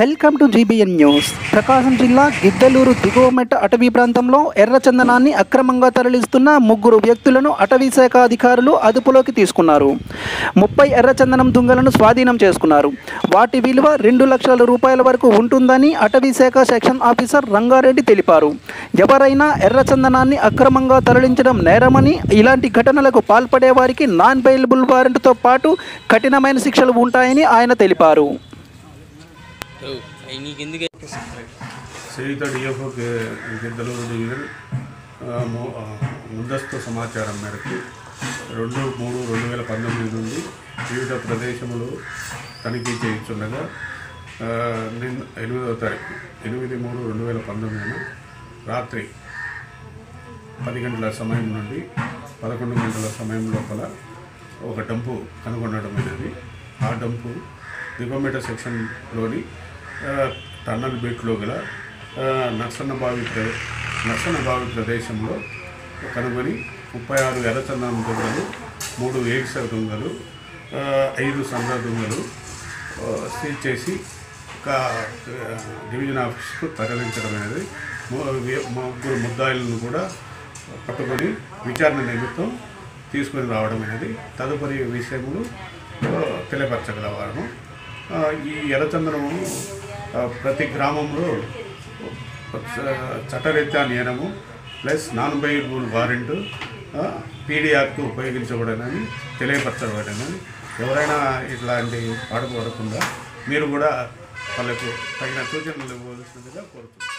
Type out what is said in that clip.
Welcome to GBN news. Prakasam జిల్లా గిద్దలూరు దిగువమెట్ట అటవీ ప్రాంతంలో ఎర్రచందనాన్ని అక్రమంగా తరలిస్తున్న ముగ్గురు వ్యక్తులను అటవీ శాఖ అధికారులు అదుపులోకి తీసుకున్నారు. ముప్పై ఎర్రచందనం దుంగలను స్వాధీనం చేసుకున్నారు. వాటి విలువ రెండు లక్షల రూపాయల వరకు ఉంటుందని అటవీ శాఖ సెక్షన్ ఆఫీసర్ రంగారెడ్డి తెలిపారు. ఎవరైనా ఎర్రచందనాన్ని అక్రమంగా తరలించడం నేరమని ఇలాంటి ఘటనలకు పాల్పడే వారికి నాన్ బెయిలబుల్ వారెంట్తో పాటు కఠినమైన శిక్షలు ఉంటాయని ఆయన తెలిపారు. నీకెందుకు శ్రీయుత డిఎఫ్ఓ గిద్దలూరు డివిజన్ ముందస్తు సమాచారం మేరకు రెండు మూడు రెండు వేల పంతొమ్మిది నుండి వివిధ ప్రదేశములు తనిఖీ చేయించుండగా నిన్న ఎనిమిదవ తారీఖు ఎనిమిది మూడు రెండు వేల పంతొమ్మిదిన రాత్రి పది గంటల సమయం నుండి పదకొండు గంటల సమయం లోపల ఒక డంపు కనుగొనడమైనది ఆ డంపు దిగోమేట సెక్షన్లోని ఆ, టన్నల్ బీట్లో గల నక్సన్నబావి నర్సన్న ప్ర నర్సన్న ప్రదేశంలో కనుగొని ముప్పై ఆరు ఎర్రచందనం దుంగలు మూడు ఏక్స దుంగలు ఐదు సంద్ర దుంగలు సీజ్ చేసి ఒక డివిజన్ ఆఫీస్కు తరలించడం అనేది ముగ్గురు ముద్దాయిలను కూడా పట్టుకొని విచారణ నిమిత్తం తీసుకొని రావడం అనేది తదుపరి విషయములు తెలియపరచగలవారము. ఈ ఎర్రచందనము ప్రతి గ్రామంలో చట్టరీత్యా నేరము plus non bailable warrant PD act ఉపయోగించబడనని తెలియపరచబడనని ఎవరైనా ఇట్లాంటి పాడుపడకుండా మీరు కూడా వాళ్ళకు తగిన సూచనలు ఇవ్వవలసిందిగా కోరుతున్నాను